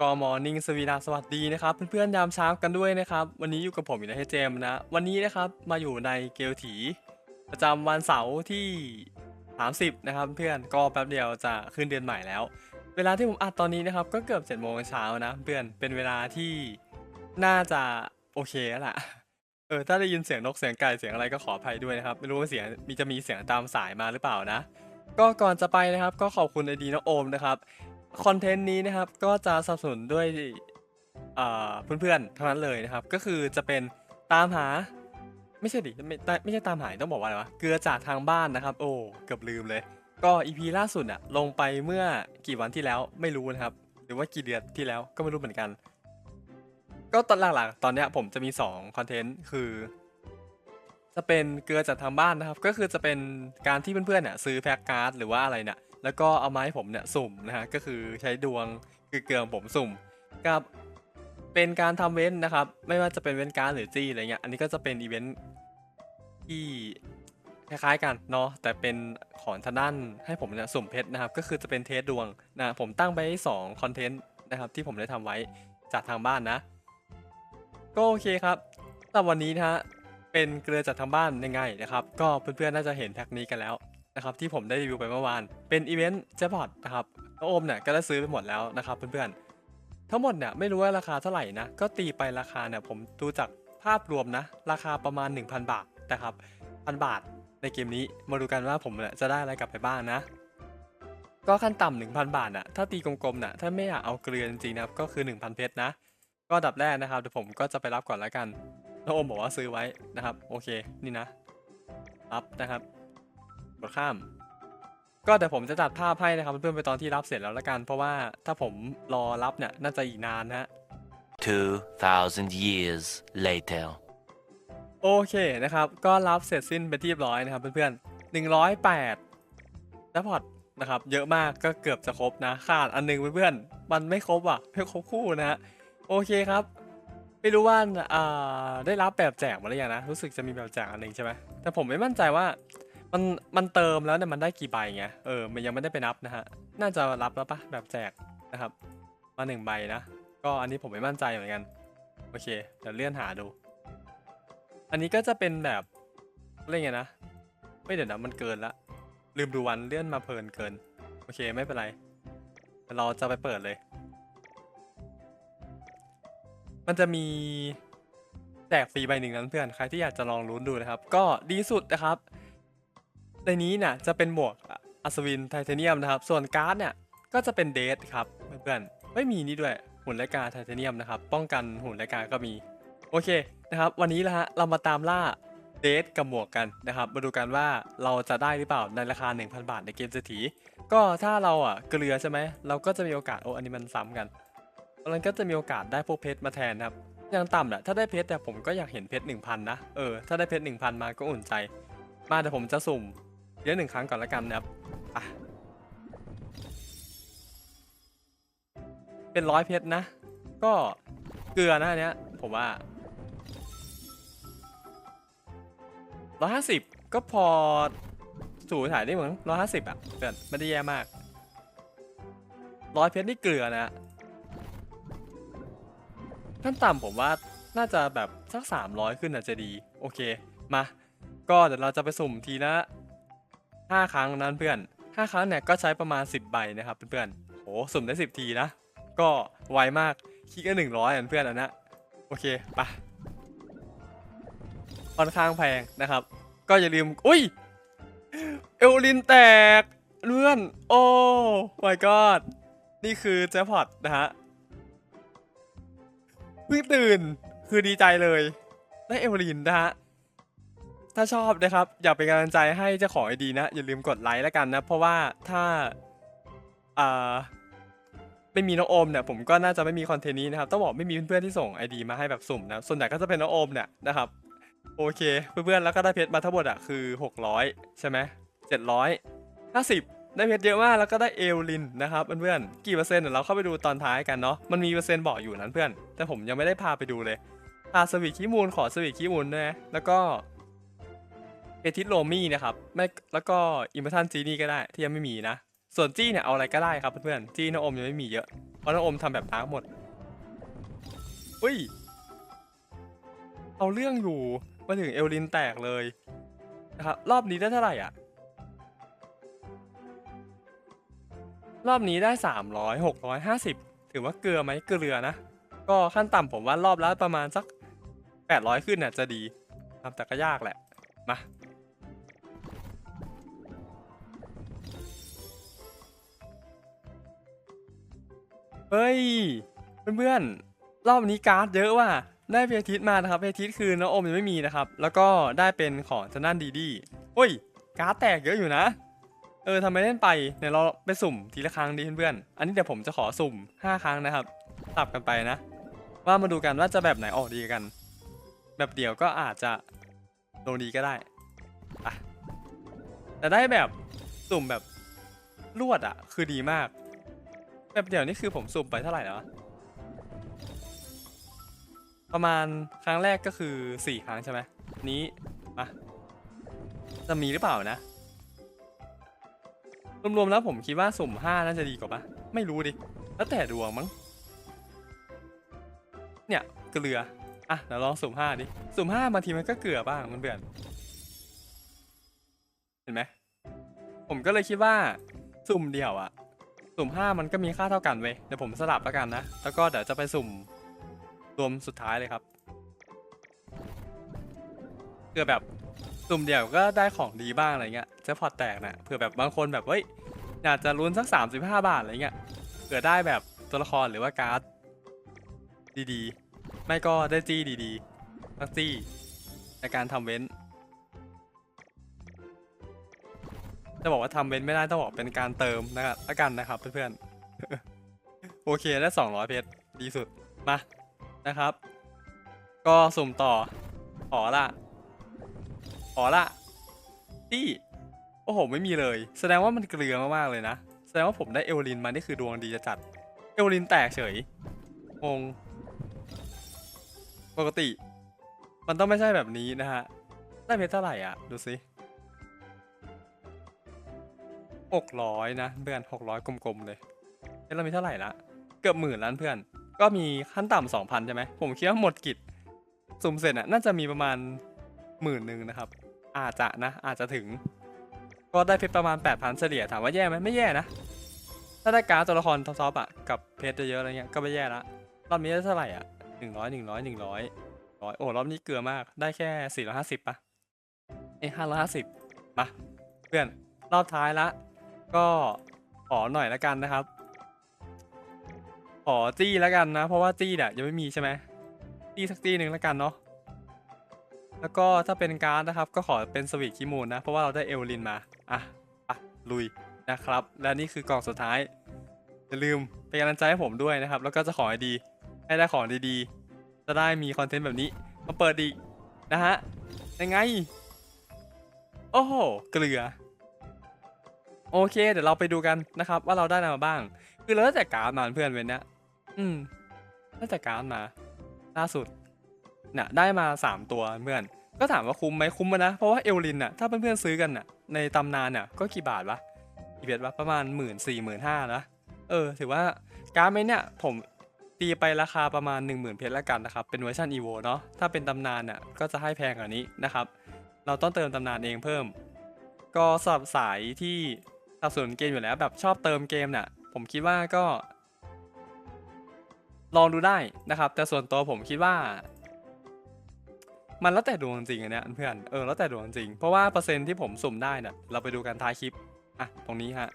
ก็มอร์นิ่งสวีดาสวัสดีนะครับเพื่อนๆยามเช้ากันด้วยนะครับ วันนี้อยู่กับผมอยู่ในเฮเจมนะ วันนี้นะครับมาอยู่ในเกลถี ประจำวันเสาร์ที่ 30 นะครับ เพื่อนก็แป๊บเดียวจะขึ้นเดือนใหม่แล้ว เวลาที่ผมอัดตอนนี้นะครับ ก็เกือบ7โมงเช้านะเพื่อนเป็นเวลาที่น่าจะโอเคแล้วล่ะเออถ้าได้ยินเสียงนกเสียงไก่เสียงอะไรก็ขออภัยด้วยนะครับไม่รู้ว่าเสียงมีจะมีเสียงตามสายมาหรือเปล่านะก็ก่อนจะไปนะครับก็ขอบคุณไอดีน้องโอมนะครับ คอนเทนต์นี้นะครับก็จะสนับสนุนด้วยเพื่อนๆเท่านั้นเลยนะครับ ก็คือจะเป็นตามหาไม่ใช่ดิไม่ไม่ไม่ใช่ตามหาต้องบอกว่าอะไรวะเกลือจากทางบ้านนะครับ โอ้เกือบลืมเลย ก็อีพีล่าสุดอะลงไปเมื่อกี่วันที่แล้วไม่รู้นะครับ หรือว่ากี่เดือนที่แล้วก็ไม่รู้เหมือนกัน ก็ตอนหลักๆตอนเนี้ยผมจะมี2คอนเทนต์คือ จะเป็นเกลือจากทางบ้านนะครับ ก็คือจะเป็นการที่เพื่อนๆเนี่ยซื้อแพ็กการ์ดหรือว่าอะไรเนี่ย แล้วก็เอามาให้ผมเนี่ยสุ่มนะฮะก็คือใช้ดวงคือเกลือของผมสุ่มกับเป็นการทำเว้นนะครับ ไม่ว่าจะเป็นเว้นการหรือจี้อะไรเงี้ยอันนี้ก็จะเป็นอีเวนท์ที่คล้ายๆกันเนาะแต่เป็นของทางด้านให้ผมเนี่ยสุ่มเพชรนะครับ ก็คือจะเป็นเทสดวงนะผมตั้งไปสองคอนเทนต์นะครับที่ผมได้ทำไว้จากทางบ้านนะ ก็โอเคครับสำหรับวันนี้นะฮะเป็นเกลือจากทางบ้านยังไงนะครับ ก็เพื่อนๆน่าจะเห็นแพ็กนี้กันแล้ว นะครับที่ผมได้รีวิวไปเมื่อวาน เป็นอีเวนต์แจ็คพอตนะครับน้องโอมเนี่ยก็ได้ซื้อไปหมดแล้วนะครับเพื่อนๆ ทั้งหมดเนี่ยไม่รู้ว่าราคาเท่าไหร่นะ ก็ตีไปราคาเนี่ยผมดูจากภาพรวมนะ ราคาประมาณ 1,000 บาทนะครับพันบาทในเกมนี้มาดูกันว่าผมเนี่ยจะได้อะไรกลับไปบ้างนะก็ขั้นต่ำ1,000 บาทน่ะถ้าตีกลมๆน่ะถ้าไม่อยากเอาเกลือจริงๆนะครับ ก็คือ 1,000 เพชรนะ ก็ดับแรกนะครับเดี๋ยวผมก็จะไปรับก่อนแล้วกันน้องโอมบอกว่าซื้อไว้นะครับ โอเค นี่นะ รับนะครับ กดข้าม ก็เดี๋ยวผมจะตัดภาพให้นะครับเพื่อนๆไปตอนที่รับเสร็จแล้วละกันเพราะว่าถ้าผมรอรับเนี่ยน่าจะอีกนานนะฮะ2,000 years later. โอเคนะครับ ก็รับเสร็จสิ้นไปนที่เรียบร้อยนะครับเพื่อนๆหนึ่งร้อยแปดแล้วพอร์ตนะครับเยอะมากก็เกือบจะครบนะขาดอันหนึงเพื่อนๆมันไม่ครบอะไม่ครบคู่นะฮะโอเคครับ ไม่รู้ว่าอ่าได้รับแบบแจกมาหรือยังนะ รู้สึกจะมีแบบแจกอันหนึ่งใช่ไหมแต่ผมไม่มั่นใจว่า มันมันเติมแล้วเนี่ยมันได้กี่ใบไงเออมันยังไม่ได้ไปนับนะฮะน่าจะรับแล้วปะแบบแจกนะครับ มาหนึ่งใบนะก็อันนี้ผมไม่มั่นใจเหมือนกันโอเคเดี๋ยวเลื่อนหาดู อันนี้ก็จะเป็นแบบอะไรเงี้ยนะไม่เดี๋ยวนะมันเกินละลืมดูวันเลื่อนมาเพลินเกิน โอเคไม่เป็นไรเดี๋ยวเราจะไปเปิดเลย มันจะมีแจกฟรีใบหนึ่งนั้นเพื่อนใครที่อยากจะลองลุ้นดูนะครับ ก็ดีสุดนะครับ ในนี้เนี่ยจะเป็นหมวกอัศวินไทเทเนียมนะครับ ส่วนการ์ดเนี่ยก็จะเป็นเดทครับเพื่อนๆไม่มีนี่ด้วยหุ่นไลกาไทเทเนียมนะครับป้องกันหุ่นไลกาก็มีโอเคนะครับ วันนี้ละฮะเรามาตามล่าเดทกับหมวกกันนะครับ มาดูกันว่าเราจะได้หรือเปล่าในราคา 1,000 บาทในเกมเศรษฐีก็ถ้าเราอะเกลือใช่ไหมเราก็จะมีโอกาสโอ้อันนี้มันซ้ำกันมันก็จะมีโอกาสได้พวกเพชรมาแทนนะครับอย่างต่ำอะถ้าได้เพชรแต่ผมก็อยากเห็นเพชร1,000นะเออถ้าได้เพชร1,000 มาก็อุ่นใจ มาเดี๋ยวผมจะสุ่ม ยอะหนึ่งครั้งก่อนละกันนะครับเป็นร้อยเพชรนะ ก็เกลือนะอันเนี้ยผมว่าร้อยห้าสิบก็พอสูถ่ายได้เหมือนร้อยห้าสิบอะเพื่อนไม่ได้แย่มากร้อยเพชรนี่เกลือนะขั้นต่ำผมว่าน่าจะแบบสักสามร้อยขึ้นอาจจะดี โอเค มา ก็เดี๋ยวเราจะไปสุ่มทีละ ห้าครั้งนั้นเพื่อนห้าครั้งเนี่ยก็ใช้ประมาณสิบใบนะครับเพื่อนๆโหสุ่มได้สิบทีนะ ก็ไวมากคิดก็หนึ่งร้อยเพื่อนอันนะโอเคไปค่อนข้างแพงนะครับ ก็อย่าลืมอุ้ยเอลลินแตกเลื่อนโอ้ my god นี่คือแจ็คพอตนะฮะเพิ่งตื่นคือดีใจเลย ได้เอลลินนะฮะ ถ้าชอบนะครับ อยากเป็นกำลังใจให้เจ้าของไอดีนะ อย่าลืมกดไลค์แล้วกันนะ เพราะว่าถ้าอ่าไม่มีน้องโอมเนี่ยผมก็น่าจะไม่มีคอนเทนต์นี้นะครับต้องบอกไม่มีเพื่อนๆที่ส่งไอดีมาให้แบบสุ่มนะส่วนใหญ่ก็จะเป็นน้องโอมเนี่ยนะครับโอเค เพื่อนๆแล้วก็ได้เพชรมาทั้งหมดอะคือ 600 ใช่ไหม700 50ได้เพชรเยอะมากแล้วก็ได้เอลลินนะครับเพื่อนๆกี่เปอร์เซ็นต์เดี๋ยวเราเข้าไปดูตอนท้ายกันเนาะมันมีเปอร์เซ็นต์บอกอยู่นั้นเพื่อน แต่ผมยังไม่ได้พาไปดูเลยพาสวิตขี้มูลขอสวิตขี้มูลด้วยนะแล้วก็ เอทิสโรมี่นะครับไม่แล้วก็อิมเพอร์ทันจีนี่ก็ได้ที่ยังไม่มีนะ ส่วนจี้เนี่ยเอาอะไรก็ได้ครับเพื่อนๆจี้น้องอมยังไม่มีเยอะโอราะน้องอมทำแบบดาร์กหมดอุ้ย เอาเรื่องอยู่มาถึงเอลลินแตกเลยนะครับรอบนี้ได้เท่าไหร่อะ รอบนี้ได้300 650ถือว่าเกลือไหมเกลือนะ ก็ขั้นต่ำผมว่ารอบละประมาณสัก800ขึ้นน่ะจะดีครับแต่ก็ยากแหละ มา เฮ้ย เพื่อนๆ รอบนี้การ์ดเยอะว่ะ ได้เพทิสมานะครับเพทิสคือน้องอมยังไม่มีนะครับ แล้วก็ได้เป็นของทางด้านดีดีเฮ้ย การ์ดแตกเยอะอยู่นะ เออทำไมเล่นไปเดี๋ยวเราไปสุ่มทีละครั้งดีเพื่อนๆ อันนี้เดี๋ยวผมจะขอสุ่ม 5 ครั้งนะครับสับกันไปนะ ว่ามาดูกันว่าจะแบบไหนออกดีกัน แบบเดียวก็อาจจะลงดีก็ได้อะแต่ได้แบบสุ่มแบบรวดอะคือดีมาก แบบเดียวนี่คือผมสุ่มไปเท่าไหร่แล้ววะประมาณครั้งแรกก็คือ4ครั้งใช่ไหมนี้มาจะมีหรือเปล่านะ รวมๆแล้วผมคิดว่าสุ่ม5น่าจะดีกว่าปะไม่รู้ดิ แล้วแต่ดวงมั้ง เนี่ยเกลือ อะเดี๋ยวลองสุ่ม5ดิ สุ่ม5บางทีมันก็เกลือบ้างมันเบื่อเห็นไหม ผมก็เลยคิดว่า สุ่มเดียวอะ สุ่ม 5 มันก็มีค่าเท่ากันเว้ยเดี๋ยวผมสลับแล้วกันนะ แล้วก็เดี๋ยวจะไปสุ่มรวมสุดท้ายเลยครับเพื่อแบบสุ่มเดียวก็ได้ของดีบ้างอะไรเงี้ยจะพอแตกนะเผื่อแบบบางคนแบบเฮ้ยอยากจะลุ้นสัก 35 บาทอะไรเงี้ยเผื่อได้แบบตัวละครหรือว่าการ์ดดีๆ ไม่ก็ได้จี้ดีๆสักจี้ในการทำเว้น จะบอกว่าทำเว้นไม่ได้ต้องบอกเป็นการเติมนะครับละกันนะครับเพื่อนๆ โอเคได้200เพชรดีสุด มา นะครับ ก็สุ่มต่อ ขอละ ขอละที่โอ้โห ไม่มีเลย แสดงว่ามันเกลือมากๆเลยนะ แสดงว่าผมได้เอลลินมา นี่คือดวงดีจะจัด เอลลินแตกเฉยงงปกติ มันต้องไม่ใช่แบบนี้นะฮะ ได้เพชรเท่าไหร่อะ ดูสิ หกร้อยนะเพื่อนหกร้อยกลมๆเลยเอ๊ะเรามีเท่าไหร่ละเกือบหมื่นล้านเพื่อน ก็มีขั้นต่ำสองพันใช่ไหมผมคิดว่าหมดกิจสุ่มเสร็จอะน่าจะมีประมาณหมื่นหนึ่งนะครับ อาจจะนะ อาจจะถึง ก็ได้เพชรประมาณ 8,000เฉลี่ยถามว่าแย่ไหมไม่แย่นะ ถ้าได้การ์ดตัวละครท็อปๆอะกับเพชรเยอะๆอะไรเงี้ยก็ไม่แย่ละรอบนี้ได้เท่าไหร่อะหนึ่งร้อยหนึ่งร้อยหนึ่งร้อยร้อยโอ้รอบนี้เกลือมากได้แค่สี่ร้อยห้าสิบปะเอ้ห้าร้อยห้าสิบมาเพื่อนรอบท้ายละ ก็ขอหน่อยละกันนะครับ ขอจี้ล้วกันนะ เพราะว่าจี้เนี่ยยังไม่มีใช่ไหมจี้สักจี้หนึ่งล้วกันเนาะแล้วก็ถ้าเป็นการ์ดนะครับ ก็ขอเป็นสวีทคิมูลนะ เพราะว่าเราได้เอลลินมาอะอะลุยนะครับ และนี่คือกล่องสุดท้ายอย่าลืมเป็นกำลังใจให้ผมด้วยนะครับ แล้วก็จะขอให้ดีให้ได้ของดีๆ จะได้มีคอนเทนต์แบบนี้มาเปิดอีกนะฮะยังไง โอ้โห เกลือ โอเค เดี๋ยวเราไปดูกันนะครับ ว่าเราได้อะไรมาบ้าง คือเราได้แต่การ์ดมาเพื่อนเว้นเนี้ยอืมได้แต่การ์ดมา ล่าสุดเนี่ยได้มา3ตัวเพื่อน ก็ถามว่าคุ้มไหมคุ้มอะนะเพราะว่าเอลลินน่ะถ้าเพื่อนๆซื้อกันน่ะ ในตำนานน่ะก็กี่บาทวะกี่เบ็ดวะประมาณหมื่นสี่หมื่นห้านะเออ ถือว่าการ์ดไหมเนี่ย ผมตีไปราคาประมาณ 1 0,000 เพชรล้วกันนะครับ เป็นเวอร์ชัน EVO เนาะถ้าเป็นตำนานน่ะก็จะให้แพงกว่านี้นะครับ เราต้องเติมตำนานเองเพิ่ม ก็สำหรับสายที่ สนับสนุนเกมอยู่แล้วแบบชอบเติมเกมเนี่ยผมคิดว่าก็ ลองดูได้นะครับ แต่ส่วนตัวผมคิดว่า มันแล้วแต่ดวงจริงอันเนี้ยเพื่อนเออแล้วแต่ดวงจริง เพราะว่าเปอร์เซ็นต์ที่ผมสุ่มได้เนี่ยเราไปดูกันท้ายคลิปอะตรงนี้ฮะ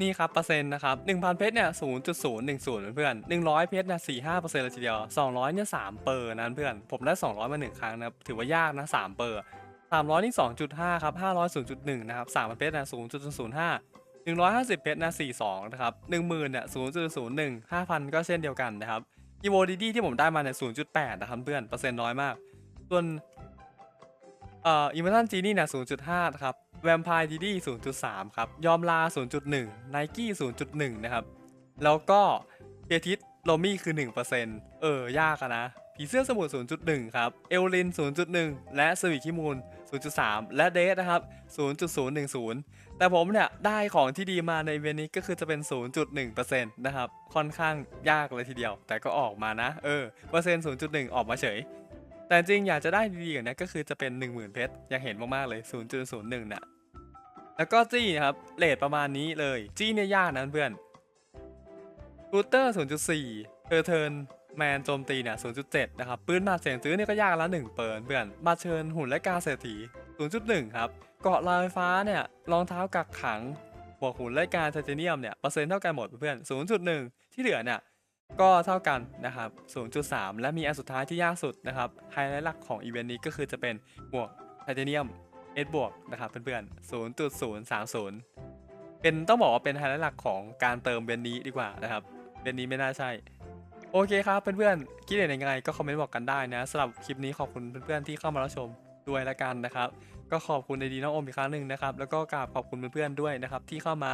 นี่ครับเปอร์เซ็นต์นะครับ1,000เพชรเนี่ย0.010เพื่อน100เพชรเนี่ย45เปอร์เซ็นต์เลยทีเดียว200เนี่ย3เปอร์นะเพื่อนผมได้ 200 มาหนึ่งครั้งนะถือว่ายากนะ3เปอร์ สามร้อยนี่สองจุดห้าครับห้าร้อยศูนย์จุดหนึ่งนะครับสามพันเพชรนะศูนย์จุดศูนย์ห้าหนึ่งร้อยห้าสิบเพชรนะสี่สองนะครับหนึ่งหมื่นเนี่ยศูนย์จุดศูนย์หนึ่งห้าพันก็เช่นเดียวกันนะครับอีโวดีดีที่ผมได้มาเนี่ยศูนย์จุดแปดนะครับเพื่อนเปอร์เซ็นต์น้อยมาก ส่วนเอ่ออิมเมอร์จีนี่เนี่ยศูนย์จุดห้าครับแวมไพร์ดีดีศูนย์จุดสามครับยอมลาศูนย์จุดหนึ่งไนกี้ศูนย์จุดหนึ่งนะครับแล้วก็เพียทิสโลมี่คือหนึ่งเปอร์เซ็นต์เออ ยากอะนะ ผีเสื้อสมุทร0.1 ครับ เอลลิน 0.1 และสวิคิมูล 0.3 และเดทนะครับ 0.010 แต่ผมเนี่ยได้ของที่ดีมาในเวนี้ก็คือจะเป็น 0.1%นะครับ ค่อนข้างยากเลยทีเดียว แต่ก็ออกมานะ เออ เปอร์เซ็นต์ 0.1 ออกมาเฉย แต่จริงอยากจะได้ดีๆอย่านี้ก็คือจะเป็น 10,000 เพชร อยากเห็นมากๆเลย 0.01น่ะแล้วก็จี้นะครับเลทประมาณนี้เลย จี้เนี่ยยากนะเพื่อนรูเตอร์ 0.4เทอร์เทิร์น แมนโจมตีเนี่ย 0.7 นะครับ ปืนมาเสียงซื้อเนี่ยก็ยากละ1เปิร์เพื่อนมาเชิญหุ่นและกาเศรษฐี 0.1 ครับ เกาะลอยฟ้าเนี่ย รองเท้ากักขัง บวกหุ่นและกาไทเทเนียมเนี่ย เปอร์เซ็นต์เท่ากันหมดเพื่อน 0.1 ที่เหลือเนี่ย ก็เท่ากันนะครับ 0.3 และมีอันสุดท้ายที่ยากสุดนะครับ ไฮไลท์หลักของอีเวนต์นี้ก็คือจะเป็นบวกไทเทเนียม S บวกนะครับเพื่อนๆ 0.030 เป็นต้องบอกว่าเป็นไฮไลท์หลักของการเติมเบนนี้ดีกว่านะครับเบนนี้ไม่น่าใช่ โอเคครับเพื่อนๆคิดเห็นยังไงก็คอมเมนต์บอกกันได้นะสำหรับคลิปนี้ขอบคุณเพื่อนๆที่เข้ามารับชมด้วยละกันนะครับก็ขอบคุณในดีน้องโอมอีกครั้งหนึ่งนะครับแล้วก็กราบขอบคุณเพื่อนๆด้วยนะครับที่เข้ามา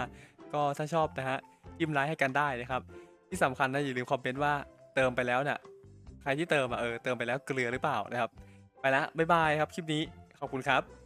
ก็ถ้าชอบนะฮะยิ้มไลค์ให้กันได้นะครับที่สำคัญนะอย่าลืมคอมเมนต์ว่าเติมไปแล้วเนี่ยใครที่เติมอะเออเติมไปแล้วเกลือหรือเปล่านะครับ ไปละบ๊ายบายครับคลิปนี้ขอบคุณครับ